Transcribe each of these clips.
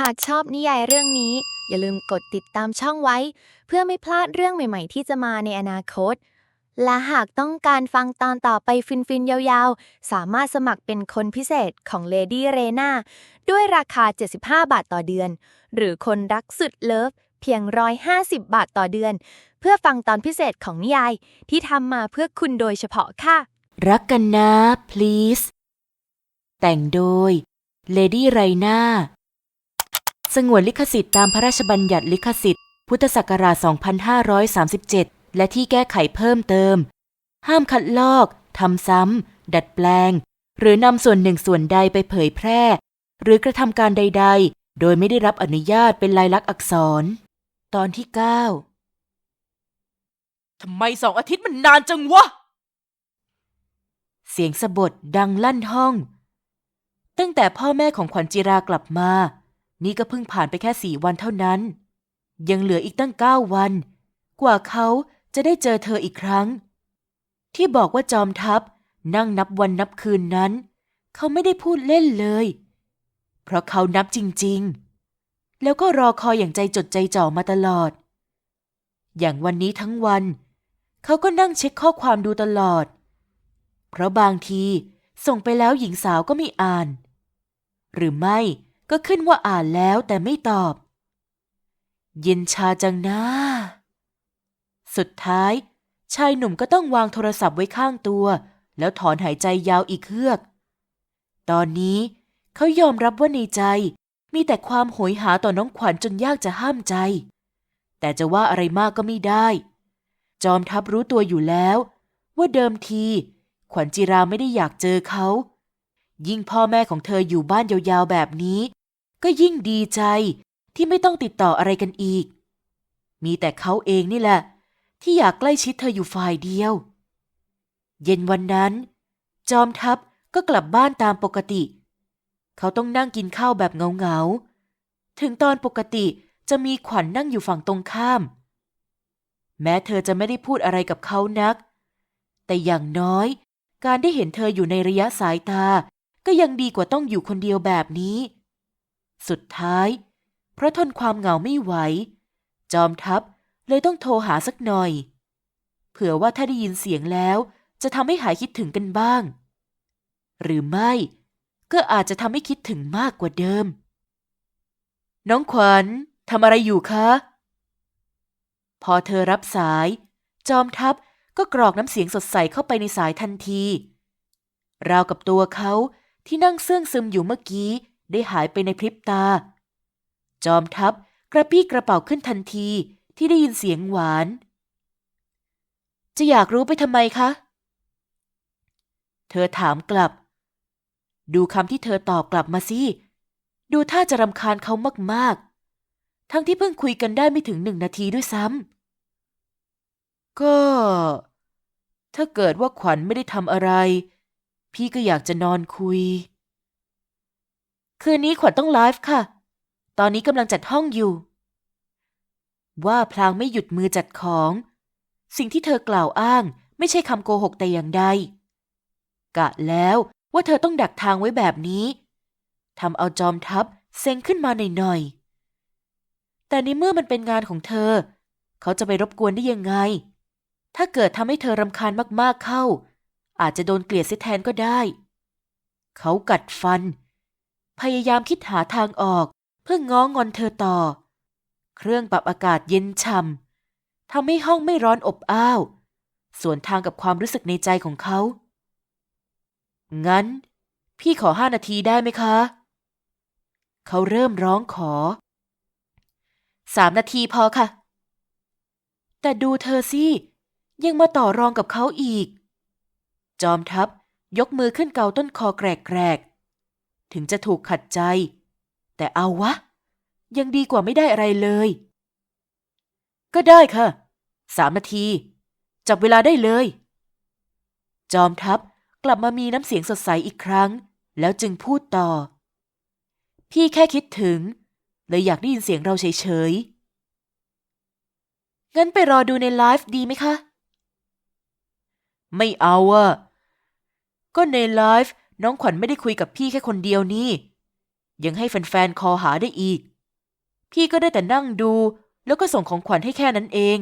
หากชอบนิยายเรื่องนี้ อย่าลืมกดติดตามช่องไว้ เพื่อไม่พลาดเรื่องใหม่ ๆ ที่จะมาในอนาคต และหากต้องการฟังตอนต่อไปฟิน ๆ ยาวๆ สามารถสมัครเป็นคนพิเศษของ Lady r e n a ด้วยราคา 75 บาทต่อเดือน หรือคนรักสุดเลิฟเพียง 150 บาทต่อเดือน เพื่อฟังตอนพิเศษของนิยาย ที่ทำมาเพื่อคุณโดยเฉพาะค่ะ รักกันนะ please แต่งโดย Lady r a i n a สงวนลิขสิทธิ์ตามพระราชบัญญัติลิขสิทธิ์ พุทธศักราช 2537 และที่แก้ไขเพิ่มเติม ห้ามคัดลอกทำซ้ำ ดัดแปลง หรือนำส่วนหนึ่งส่วนใดไปเผยแพร่ หรือกระทำการใด ๆ โดยไม่ได้รับอนุญาตเป็นลายลักษณ์อักษร ตอนที่ 9 ทำไมสองอาทิตย์มันนานจังวะ เสียงสะบดดังลั่นห้อง ตั้งแต่พ่อแม่ของขวัญจิรากลับมา นี่ก็เพิ่งผ่านไปแค่สี่วันเท่านั้น ยังเหลืออีกตั้งเก้าวัน กว่าเขาจะได้เจอเธออีกครั้ง ที่บอกว่าจอมทัพนั่งนับวันนับคืนนั้น เขาไม่ได้พูดเล่นเลย เพราะเขานับจริง ๆ แล้วก็รอคอยอย่างใจจดใจจ่อมาตลอด อย่างวันนี้ทั้งวัน เขาก็นั่งเช็คข้อความดูตลอด เพราะบางทีส่งไปแล้วหญิงสาวก็ไม่อ่าน หรือไม่ ก็ขึ้นว่าอ่านแล้วแต่ไม่ตอบ เย็นชาจังนะสุดท้าย ชายหนุ่มก็ต้องวางโทรศัพท์ไว้ข้างตัว แล้วถอนหายใจยาวอีกเฮือก ตอนนี้เขายอมรับว่าในใจมีแต่ความโหยหาต่อน้องขวัญจนยากจะห้ามใจ แต่จะว่าอะไรมากก็ไม่ได้ จอมทัพรู้ตัวอยู่แล้ว ว่าเดิมที ขวัญจิราไม่ได้อยากเจอเขา ยิ่งพ่อแม่ของเธออยู่บ้านยาวๆแบบนี้ ก็ยิ่งดีใจที่ไม่ต้องติดต่ออะไรกันอีก มีแต่เขาเองนี่แหละ ที่อยากใกล้ชิดเธออยู่ฝ่ายเดียว เย็นวันนั้น จอมทัพก็กลับบ้านตามปกติ เขาต้องนั่งกินข้าวแบบเงาๆ ถึงตอนปกติจะมีขวัญนนั่งอยู่ฝั่งตรงข้าม แม้เธอจะไม่ได้พูดอะไรกับเขานัก แต่อย่างน้อยการได้เห็นเธออยู่ในระยะสายตา ก็ยังดีกว่าต้องอยู่คนเดียวแบบนี้ สุดท้าย เพราะทนความเหงาไม่ไหว จอมทัพเลยต้องโทรหาสักหน่อย เผื่อว่าถ้าได้ยินเสียงแล้วจะทำให้หายคิดถึงกันบ้าง หรือไม่ ก็อาจจะทำให้คิดถึงมากกว่าเดิม น้องขวัญทำอะไรอยู่คะ พอเธอรับสาย จอมทัพก็กรอกน้ำเสียงสดใสเข้าไปในสายทันที ราวกับตัวเขา ที่นั่งเสื่องซึมอยู่เมื่อกี้ ได้หายไปในพริบตา จอมทัพกระปี้กระเป๋าขึ้นทันทีที่ได้ยินเสียงหวาน จะอยากรู้ไปทำไมคะ เธอถามกลับ ดูคำที่เธอตอบกลับมาสิ ดูท่าจะรำคาญเขามากๆ ทั้งที่เพิ่งคุยกันได้ไม่ถึงหนึ่งนาทีด้วยซ้ำก็ ถ้าเกิดว่าขวัญไม่ได้ทำอะไร พี่ก็อยากจะนอนคุย คืนนี้ขวัญต้องไลฟ์ค่ะ ตอนนี้กำลังจัดห้องอยู่ ว่าพลางไม่หยุดมือจัดของ สิ่งที่เธอกล่าวอ้างไม่ใช่คำโกหกแต่อย่างใด กะแล้วว่าเธอต้องดักทางไว้แบบนี้ทำเอาจอมทัพเซ็งขึ้นมาหน่อยๆ แต่ในเมื่อมันเป็นงานของเธอ เขาจะไปรบกวนได้ยังไง ถ้าเกิดทำให้เธอรำคาญมากๆเข้า อาจจะโดนเกลียดเสียแทนก็ได้ เขากัดฟัน พยายามคิดหาทางออกเพื่อง้องอนเธอต่อ เครื่องปรับอากาศเย็นช่ำทำให้ห้องไม่ร้อนอบอ้าวส่วนทางกับความรู้สึกในใจของเขา งั้น พี่ขอห้านาทีได้ไหมคะ เขาเริ่มร้องขอ สามนาทีพอค่ะ แต่ดูเธอสิ ยังมาต่อรองกับเขาอีก จอมทัพยกมือขึ้นเกาต้นคอแกรกๆ ถึงจะถูกขัดใจ แต่เอาวะ ยังดีกว่าไม่ได้อะไรเลย ก็ได้ค่ะ สามนาที จับเวลาได้เลย จอมทัพกลับมามีน้ำเสียงสดใสอีกครั้ง แล้วจึงพูดต่อ พี่แค่คิดถึง เลยอยากได้ยินเสียงเราเฉยๆ งั้นไปรอดูในไลฟ์ดีไหมคะ ไม่เอาอะก็ในไลฟ์น้องขวัญไม่ได้คุยกับพี่แค่คนเดียวนี่ ยังให้แฟนๆ คอหาได้อีก พี่ก็ได้แต่นั่งดู แล้วก็ส่งของขวัญให้แค่นั้นเอง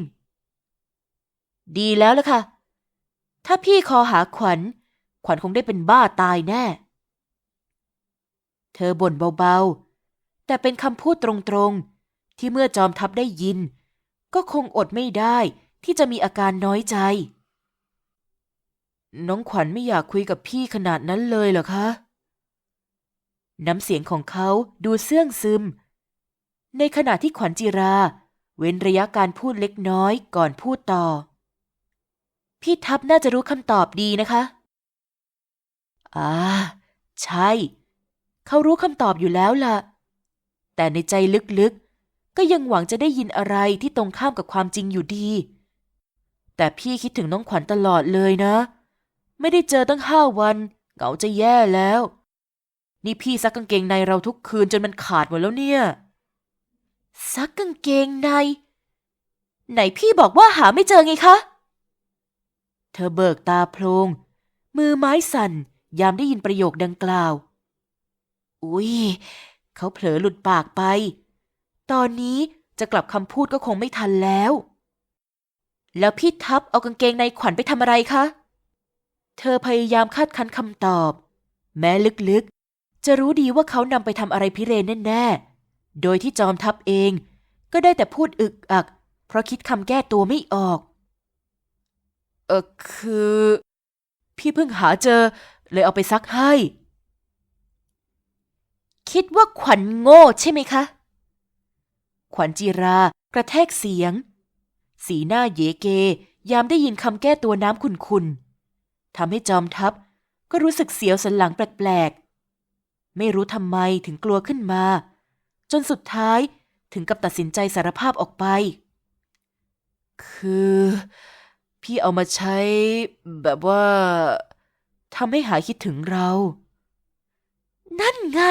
ดีแล้วล่ะค่ะ ถ้าพี่คอหาขวัญ ขวัญคงได้เป็นบ้าตายแน่ เธอบ่นเบาๆ แต่เป็นคำพูดตรงๆ ที่เมื่อจอมทัพได้ยิน ก็คงอดไม่ได้ที่จะมีอาการน้อยใจ น้องขวัญไม่อยากคุยกับพี่ขนาดนั้นเลยเหรอคะ น้ำเสียงของเขาดูเสื่องซึม ในขณะที่ขวัญจิรา เว้นระยะการพูดเล็กน้อยก่อนพูดต่อ พี่ทัพน่าจะรู้คำตอบดีนะคะ อ่า ใช่ เขารู้คำตอบอยู่แล้วล่ะ แต่ในใจลึกๆ ก็ยังหวังจะได้ยินอะไรที่ตรงข้ามกับความจริงอยู่ดี แต่พี่คิดถึงน้องขวัญตลอดเลยนะ ไม่ได้เจอตั้งห้าวันเหงาจะแย่แล้ว นี่พี่ซักกางเกงในเราทุกคืนจนมันขาดหมดแล้วเนี่ย ซักกางเกงใน ไหนพี่บอกว่าหาไม่เจอไงคะ เธอเบิกตาโพลงมือไม้สั่น ยามได้ยินประโยคดังกล่าว อุ๊ย เขาเผลอหลุดปากไป ตอนนี้จะกลับคำพูดก็คงไม่ทันแล้ว แล้วพี่ทับเอากางเกงในขวัญไปทำอะไรคะ เธอพยายามคาดคันคำตอบ แม้ลึกๆ จะรู้ดีว่าเขานำไปทำอะไรพิเรนแน่ๆ โดยที่จอมทัพเอง ก็ได้แต่พูดอึกอัก เพราะคิดคำแก้ตัวไม่ออก เออคือ พี่เพิ่งหาเจอ เลยเอาไปซักให้ คิดว่าขวัญโง่ใช่ไหมคะ ขวัญจีรากระแทกเสียง สีหน้าเยเก ยามได้ยินคำแก้ตัวน้ำขุนๆ ทำให้จอมทัพก็รู้สึกเสียวสันหลังแปลกๆ ไม่รู้ทำไมถึงกลัวขึ้นมา จนสุดท้ายถึงกับตัดสินใจสารภาพออกไป คือ พี่เอามาใช้แบบว่าทำให้หายคิดถึงเรา นั่นไง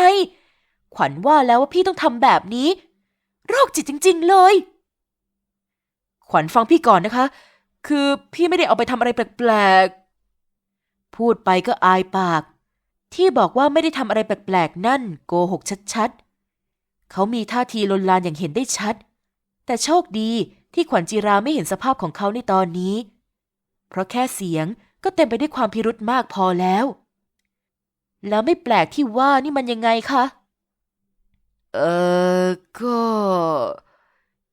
ขวัญว่าแล้วว่าพี่ต้องทำแบบนี้ โรคจิตจริง ๆ เลย ขวัญฟังพี่ก่อนนะคะ คือพี่ไม่ได้เอาไปทำอะไรแปลกๆ พูดไปก็อายปาก ที่บอกว่าไม่ได้ทำอะไรแปลกๆ นั่นโกหกชัดๆ เขามีท่าทีลนลานอย่างเห็นได้ชัด แต่โชคดีที่ขวัญจีราไม่เห็นสภาพของเขาในตอนนี้ เพราะแค่เสียงก็เต็มไปด้วยความพิรุธมากพอแล้ว แล้วไม่แปลกที่ว่านี่มันยังไงคะ เออก็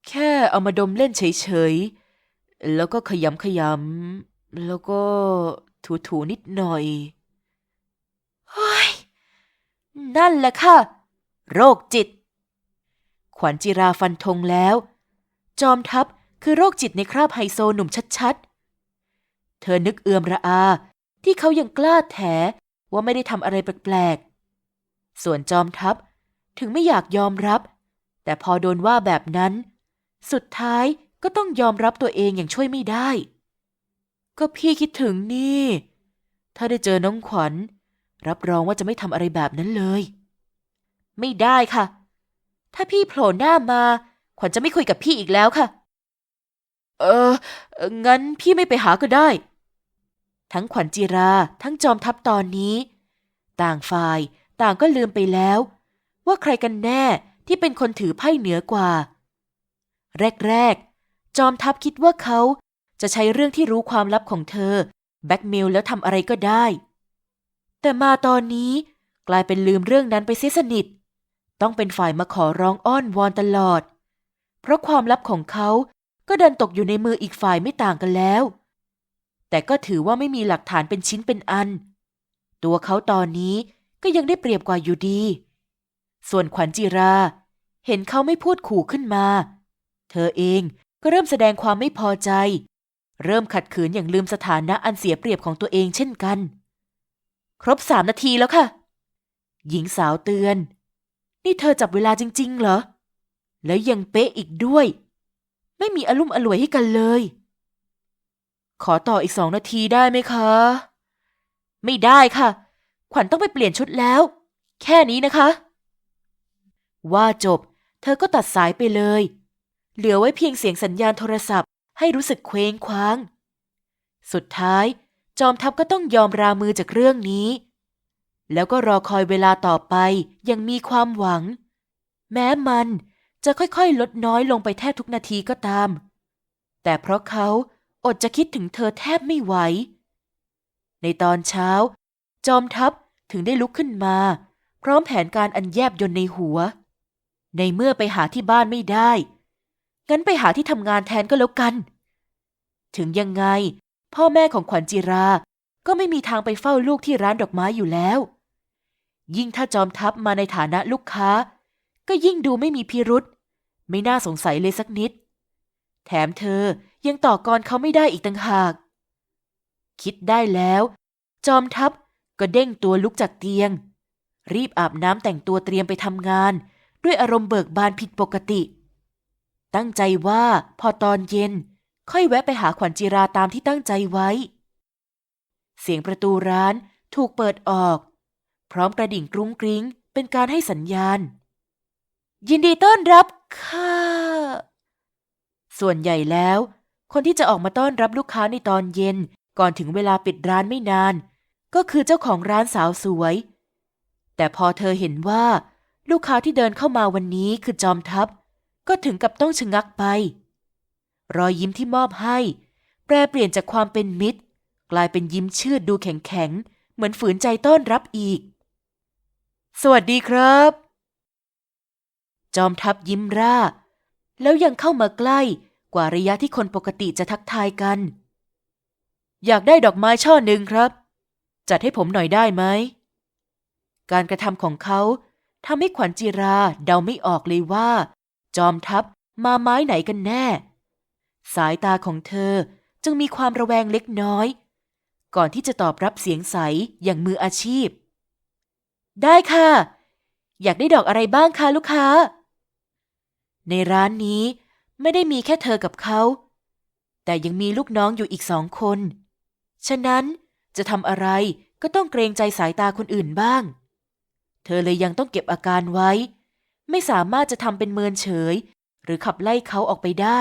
แค่เอามาดมเล่นเฉยๆ แล้วก็ขยำขยำแล้วก็ ถูๆนิดหน่อยเฮ้ยนั่นแหละค่ะ โรคจิต ขวัญจิราฟันธงแล้ว จอมทัพคือโรคจิตในคราบไฮโซหนุ่มชัดๆ เธอนึกเอือมระอาที่เขายังกล้าแถว่าไม่ได้ทำอะไรแปลกๆ ส่วนจอมทัพถึงไม่อยากยอมรับ แต่พอโดนว่าแบบนั้น สุดท้ายก็ต้องยอมรับตัวเองอย่างช่วยไม่ได้ ก็พี่คิดถึงนี่ ถ้าได้เจอน้องขวัญ รับรองว่าจะไม่ทำอะไรแบบนั้นเลย ไม่ได้ค่ะ ถ้าพี่โผล่หน้ามา ขวัญจะไม่คุยกับพี่อีกแล้วค่ะ เออ งั้นพี่ไม่ไปหาก็ได้ ทั้งขวัญจีราทั้งจอมทัพตอนนี้ ต่างฝ่ายต่างก็ลืมไปแล้ว ว่าใครกันแน่ที่เป็นคนถือไพ่เหนือกว่า แรก ๆ จอมทัพคิดว่าเขา จะใช้เรื่องที่รู้ความลับของเธอ แบ็กเมลแล้วทำอะไรก็ได้ แต่มาตอนนี้กลายเป็นลืมเรื่องนั้นไปเสียสนิท ต้องเป็นฝ่ายมาขอร้องอ้อนวอนตลอด เพราะความลับของเขาก็เดินตกอยู่ในมืออีกฝ่ายไม่ต่างกันแล้ว แต่ก็ถือว่าไม่มีหลักฐานเป็นชิ้นเป็นอัน ตัวเขาตอนนี้ก็ยังได้เปรียบกว่าอยู่ดี ส่วนขวัญจีรา เห็นเขาไม่พูดขู่ขึ้นมา เธอเองก็เริ่มแสดงความไม่พอใจ เริ่มขัดขืนอย่างลืมสถานะอันเสียเปรียบของตัวเองเช่นกัน ครบสามนาทีแล้วค่ะ หญิงสาวเตือน นี่เธอจับเวลาจริง ๆ เหรอ แล้วยังเป๊ะอีกด้วย ไม่มีอารมณ์อร่วยให้กันเลย ขอต่ออีกสองนาทีได้ไหมคะ ไม่ได้ค่ะ ขวัญต้องไปเปลี่ยนชุดแล้ว แค่นี้นะคะ ว่าจบ เธอก็ตัดสายไปเลย เหลือไว้เพียงเสียงสัญญาณโทรศัพท์ ให้รู้สึกเคว้งคว้าง สุดท้ายจอมทัพก็ต้องยอมรามือจากเรื่องนี้ แล้วก็รอคอยเวลาต่อไปยังมีความหวัง แม้มันจะค่อยๆ ลดน้อยลงไปแทบทุกนาทีก็ตาม แต่เพราะเขาอดจะคิดถึงเธอแทบไม่ไหว ในตอนเช้า จอมทัพถึงได้ลุกขึ้นมา พร้อมแผนการอันแยบยนในหัว ในเมื่อไปหาที่บ้านไม่ได้ งั้นไปหาที่ทำงานแทนก็แล้วกัน ถึงยังไง พ่อแม่ของขวัญจิรา ก็ไม่มีทางไปเฝ้าลูกที่ร้านดอกไม้อยู่แล้ว ยิ่งถ้าจอมทัพมาในฐานะลูกค้า ก็ยิ่งดูไม่มีพิรุษ ไม่น่าสงสัยเลยสักนิด แถมเธอยังต่อกรเขาไม่ได้อีกต่างหาก คิดได้แล้ว จอมทัพก็เด้งตัวลุกจากเตียง รีบอาบน้ำแต่งตัวเตรียมไปทำงาน ด้วยอารมณ์เบิกบานผิดปกติ ตั้งใจว่าพอตอนเย็น ค่อยแวะไปหาขวัญจิราตามที่ตั้งใจไว้ เสียงประตูร้านถูกเปิดออก พร้อมกระดิ่งกรุ้งกริ้งเป็นการให้สัญญาณ ยินดีต้อนรับค่ะ ส่วนใหญ่แล้ว คนที่จะออกมาต้อนรับลูกค้าในตอนเย็นก่อนถึงเวลาปิดร้านไม่นาน ก็คือเจ้าของร้านสาวสวย แต่พอเธอเห็นว่า ลูกค้าที่เดินเข้ามาวันนี้คือจอมทัพ ก็ถึงกับต้องชะงักไป รอยยิ้มที่มอบให้ แปรเปลี่ยนจากความเป็นมิตร กลายเป็นยิ้มชืดดูแข็งๆเหมือนฝืนใจต้อนรับอีก สวัสดีครับ จอมทัพยิ้มร่า แล้วยังเข้ามาใกล้กว่าระยะที่คนปกติจะทักทายกัน อยากได้ดอกไม้ช่อหนึ่งครับ จัดให้ผมหน่อยได้ไหม การกระทำของเขาทำให้ขวัญจิราเดาไม่ออกเลยว่า จอมทัพมาไม้ไหนกันแน่ สายตาของเธอจึงมีความระแวงเล็กน้อย ก่อนที่จะตอบรับเสียงใสอย่างมืออาชีพ ได้ค่ะ อยากได้ดอกอะไรบ้างคะลูกค้า ในร้านนี้ไม่ได้มีแค่เธอกับเขา แต่ยังมีลูกน้องอยู่อีกสองคน ฉะนั้นจะทำอะไรก็ต้องเกรงใจสายตาคนอื่นบ้าง เธอเลยยังต้องเก็บอาการไว้ ไม่สามารถจะทำเป็นเมินเฉย หรือขับไล่เขาออกไปได้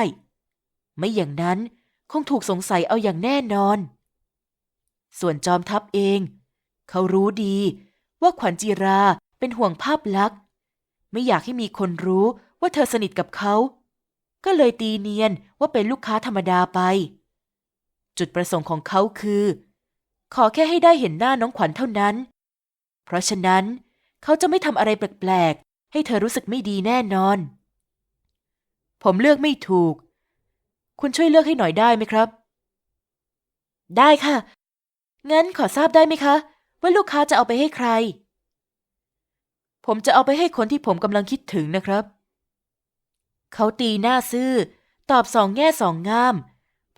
ไม่อย่างนั้นคงถูกสงสัยเอาอย่างแน่นอน ส่วนจอมทัพเอง เขารู้ดี ว่าขวัญจีราเป็นห่วงภาพลักษณ์ไม่อยากให้มีคนรู้ว่าเธอสนิทกับเขา ก็เลยตีเนียนว่าเป็นลูกค้าธรรมดาไป จุดประสงค์ของเขาคือ ขอแค่ให้ได้เห็นหน้าน้องขวัญเท่านั้น เพราะฉะนั้นเขาจะไม่ทำอะไรแปลก ให้เธอรู้สึกไม่ดีแน่นอน ผมเลือกไม่ถูก คุณช่วยเลือกให้หน่อยได้ไหมครับ ได้ค่ะ งั้นขอทราบได้ไหมคะ ว่าลูกค้าจะเอาไปให้ใคร ผมจะเอาไปให้คนที่ผมกำลังคิดถึงนะครับ เขาตีหน้าซื่อ ตอบสองแง่สองงาม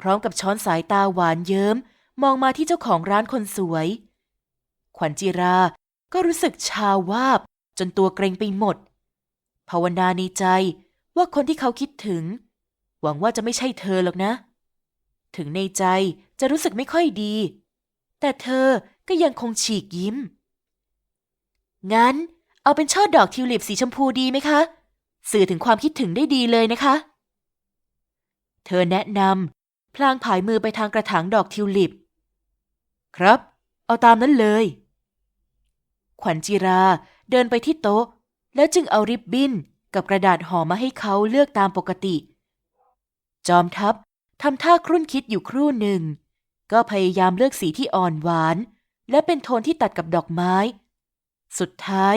พร้อมกับช้อนสายตาหวานเยิ้ม มองมาที่เจ้าของร้านคนสวย ขวัญจิราก็รู้สึกชาวาบ จนตัวเกรงไปหมด ภาวนาในใจว่าคนที่เขาคิดถึง หวังว่าจะไม่ใช่เธอหรอกนะ ถึงในใจจะรู้สึกไม่ค่อยดี แต่เธอก็ยังคงฉีกยิ้ม งั้นเอาเป็นช่อดอกทิวลิปสีชมพูดีไหมคะ สื่อถึงความคิดถึงได้ดีเลยนะคะ เธอแนะนำพลางผายมือไปทางกระถางดอกทิวลิป ครับ เอาตามนั้นเลย ขวัญจิรา เดินไปที่โต๊ะ แล้วจึงเอาริบบิ้นกับกระดาษห่อมาให้เขาเลือกตามปกติ จอมทัพทำท่าครุ่นคิดอยู่ครู่หนึ่ง ก็พยายามเลือกสีที่อ่อนหวาน และเป็นโทนที่ตัดกับดอกไม้ สุดท้าย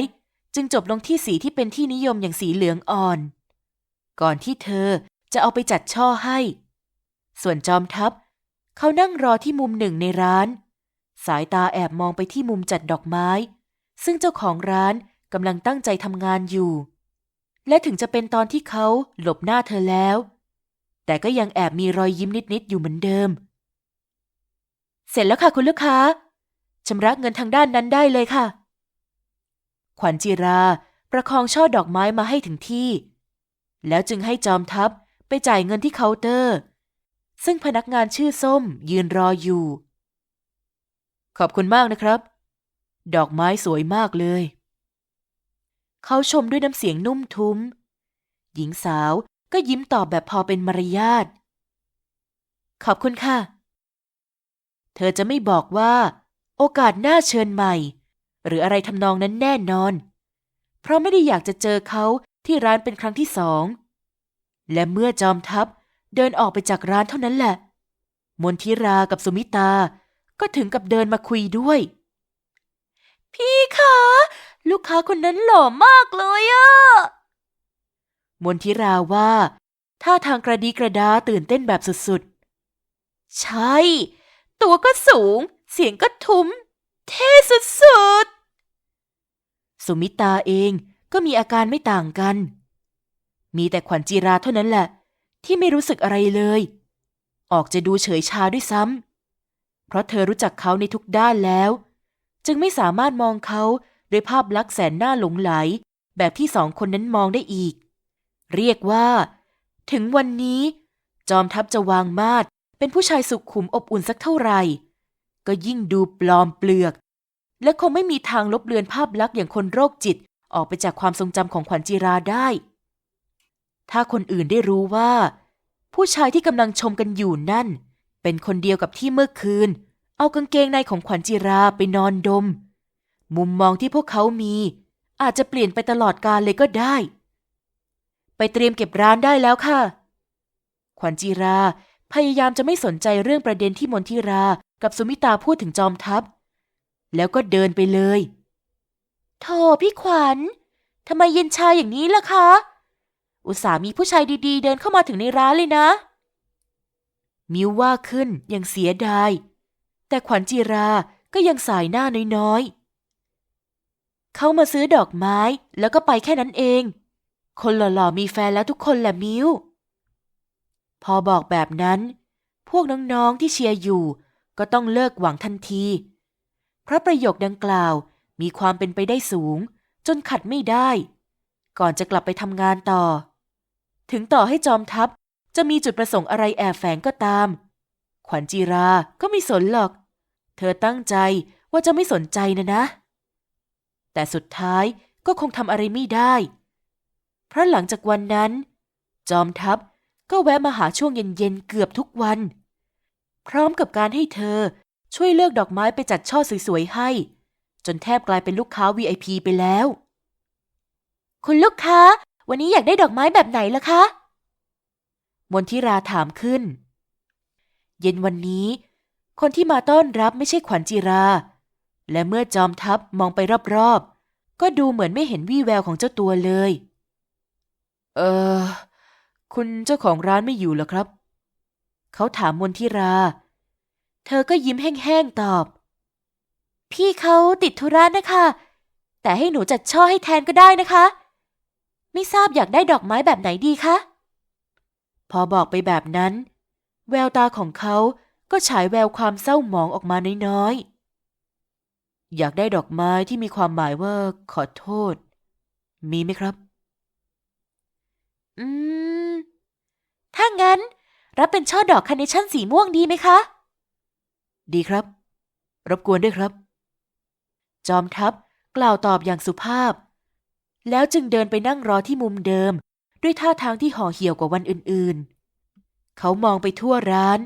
จึงจบลงที่สีที่เป็นที่นิยมอย่างสีเหลืองอ่อน ก่อนที่เธอจะเอาไปจัดช่อให้ ส่วนจอมทัพ เขานั่งรอที่มุมหนึ่งในร้าน สายตาแอบมองไปที่มุมจัดดอกไม้ ซึ่งเจ้าของร้านกำลังตั้งใจทำงานอยู่ และถึงจะเป็นตอนที่เขาหลบหน้าเธอแล้ว แต่ก็ยังแอบมีรอยยิ้มนิดๆอยู่เหมือนเดิม เสร็จแล้วค่ะคุณลูกค้าชำระเงินทางด้านนั้นได้เลยค่ะ ขวัญจิราประคองช่อดอกไม้มาให้ถึงที่ แล้วจึงให้จอมทัพไปจ่ายเงินที่เคาน์เตอร์ ซึ่งพนักงานชื่อส้มยืนรออยู่ ขอบคุณมากนะครับ ดอกไม้สวยมากเลย เขาชมด้วยน้ำเสียงนุ่มทุ้ม หญิงสาวก็ยิ้มตอบแบบพอเป็นมารยาท ขอบคุณค่ะ เธอจะไม่บอกว่า โอกาสหน้าเชิญใหม่ หรืออะไรทำนองนั้นแน่นอน เพราะไม่ได้อยากจะเจอเขาที่ร้านเป็นครั้งที่สอง และเมื่อจอมทัพเดินออกไปจากร้านเท่านั้นแหละ มนทิรากับสุมิตา ก็ถึงกับเดินมาคุยด้วย พี่คะลูกค้าคนนั้นหล่อมากเลยอะมนทิราว่าท่าทางกระดีกระดาตื่นเต้นแบบสุดๆ ใช่ ตัวก็สูง เสียงก็ทุ้ม เท่สุดๆ สุมิตาเองก็มีอาการไม่ต่างกัน มีแต่ขวัญจีราเท่านั้นแหละ ที่ไม่รู้สึกอะไรเลย ออกจะดูเฉยชาด้วยซ้ำเพราะเธอรู้จักเขาในทุกด้านแล้ว จึงไม่สามารถมองเขาด้วยภาพลักษณ์แสนน่าหลงไหล แบบที่สองคนนั้นมองได้อีก เรียกว่า ถึงวันนี้ จอมทัพจะวางมาดเป็นผู้ชายสุขุมอบอุ่นสักเท่าไหร่ ก็ยิ่งดูปลอมเปลือก และคงไม่มีทางลบเลือนภาพลักษณ์อย่างคนโรคจิตออกไปจากความทรงจำของขวัญจีราได้ ถ้าคนอื่นได้รู้ว่า ผู้ชายที่กำลังชมกันอยู่นั่น เป็นคนเดียวกับที่เมื่อคืน เอากางเกงในของขวัญจีราไปนอนดม มุมมองที่พวกเขามี อาจจะเปลี่ยนไปตลอดกาลเลยก็ได้ ไปเตรียมเก็บร้านได้แล้วค่ะ ขวัญจีราพยายามจะไม่สนใจเรื่องประเด็นที่มนทิรากับสุมิตาพูดถึงจอมทัพ แล้วก็เดินไปเลยโธ่พี่ขวัญทำไมเย็นชาอย่างนี้ล่ะคะ อุตส่ามีผู้ชายดีๆ เดินเข้ามาถึงในร้านเลยนะ มิวว่าขึ้นยังเสียดาย แต่ขวัญจีราก็ยังสายหน้าน้อยๆ เขามาซื้อดอกไม้แล้วก็ไปแค่นั้นเอง คนหล่อๆมีแฟนแล้วทุกคนแหละมิวพอบอกแบบนั้น พวกน้องๆที่เชียร์อยู่ ก็ต้องเลิกหวังทันที เพราะประโยคดังกล่าวมีความเป็นไปได้สูง จนขัดไม่ได้ ก่อนจะกลับไปทำงานต่อ ถึงต่อให้จอมทัพจะมีจุดประสงค์อะไรแอบแฝงก็ตาม ขวัญจีราก็ไม่สนหรอก เธอตั้งใจว่าจะไม่สนใจนะนะ แต่สุดท้ายก็คงทำอะไรไม่ได้ เพราะหลังจากวันนั้น จอมทัพก็แวะมาหาช่วงเย็นๆเกือบทุกวัน พร้อมกับการให้เธอช่วยเลือกดอกไม้ไปจัดช่อสวยๆให้ จนแทบกลายเป็นลูกค้า VIP ไปแล้ว คุณลูกค้า วันนี้อยากได้ดอกไม้แบบไหนล่ะคะ มนทิราถามขึ้น เย็นวันนี้ คนที่มาต้อนรับไม่ใช่ขวัญจีรา และเมื่อจอมทัพมองไปรอบๆ ก็ดูเหมือนไม่เห็นวี่แววของเจ้าตัวเลย เออ คุณเจ้าของร้านไม่อยู่หรอครับ เขาถามมนทิรา เธอก็ยิ้มแห้งๆตอบ พี่เขาติดธุระนะคะ แต่ให้หนูจัดช่อให้แทนก็ได้นะคะ ไม่ทราบอยากได้ดอกไม้แบบไหนดีคะ พอบอกไปแบบนั้น แววตาของเขา ก็ฉายแววความเศร้าหมองออกมาน้อยๆ อยากได้ดอกไม้ที่มีความหมายว่าขอโทษ มีไหมครับ อืม ถ้างั้น รับเป็นช่อดอกคาร์เนชั่นสีม่วงดีไหมคะ ดีครับ รบกวนด้วยครับ จอมทัพกล่าวตอบอย่างสุภาพ แล้วจึงเดินไปนั่งรอที่มุมเดิม ด้วยท่าทางที่ห่อเหี่ยวกว่าวันอื่นๆ เขามองไปทั่วร้าน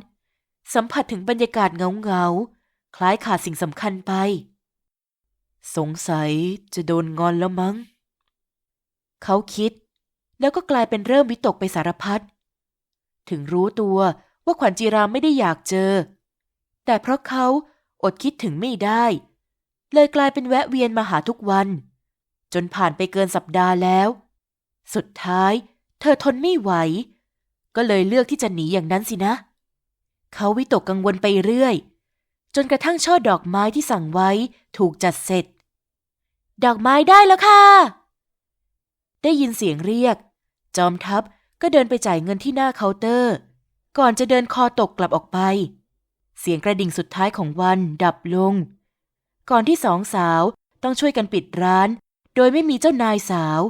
สัมผัสถึงบรรยากาศเงาๆคล้ายขาดสิ่งสำคัญไป สงสัยจะโดนงอนแล้วมั้ง เขาคิด แล้วก็กลายเป็นเริ่มวิตกไปสารพัด ถึงรู้ตัวว่าขวัญจีราไม่ได้อยากเจอ แต่เพราะเขาอดคิดถึงไม่ได้ เลยกลายเป็นแวะเวียนมาหาทุกวัน จนผ่านไปเกินสัปดาห์แล้ว สุดท้าย เธอทนไม่ไหว ก็เลยเลือกที่จะหนีอย่างนั้นสินะ เขาวิตกกังวลไปเรื่อย จนกระทั่งช่อดอกไม้ที่สั่งไว้ถูกจัดเสร็จ ดอกไม้ได้แล้วค่ะ ได้ยินเสียงเรียก จอมทัพก็เดินไปจ่ายเงินที่หน้าเคาน์เตอร์ ก่อนจะเดินคอตกกลับออกไป เสียงกระดิ่งสุดท้ายของวันดับลง ก่อนที่สองสาวต้องช่วยกันปิดร้าน โดยไม่มีเจ้านายสาว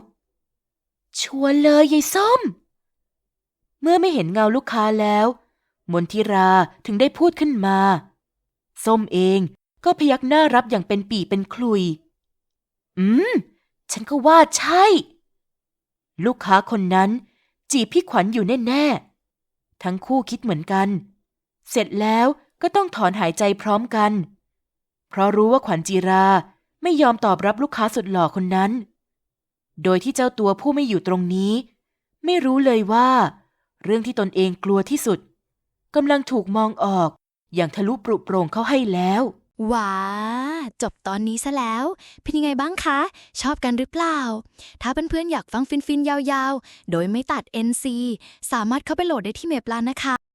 ชวนเลยยายส้ม เมื่อไม่เห็นเงาลูกค้าแล้ว มนทิราถึงได้พูดขึ้นมา ส้มเองก็พยักหน้ารับอย่างเป็นปีเป็นคลุย อืม ฉันก็ว่าใช่ ลูกค้าคนนั้น จีบพี่ขวัญอยู่แน่ๆ ทั้งคู่คิดเหมือนกัน เสร็จแล้วก็ต้องถอนหายใจพร้อมกัน เพราะรู้ว่าขวัญจีราไม่ยอมตอบรับลูกค้าสุดหล่อคนนั้น โดยที่เจ้าตัวผู้ไม่อยู่ตรงนี้ ไม่รู้เลยว่า เรื่องที่ตนเองกลัวที่สุด กำลังถูกมองออก อย่างทะลุปรุโปร่งเข้าให้แล้วว้าจบตอนนี้ซะแล้ว เป็นยังไงบ้างคะ ชอบกันหรือเปล่า ถ้าเพื่อนๆอยากฟังฟินๆ ยาวๆ โดยไม่ตัด NC สามารถเข้าไปโหลดได้ที่เมปลานนะคะ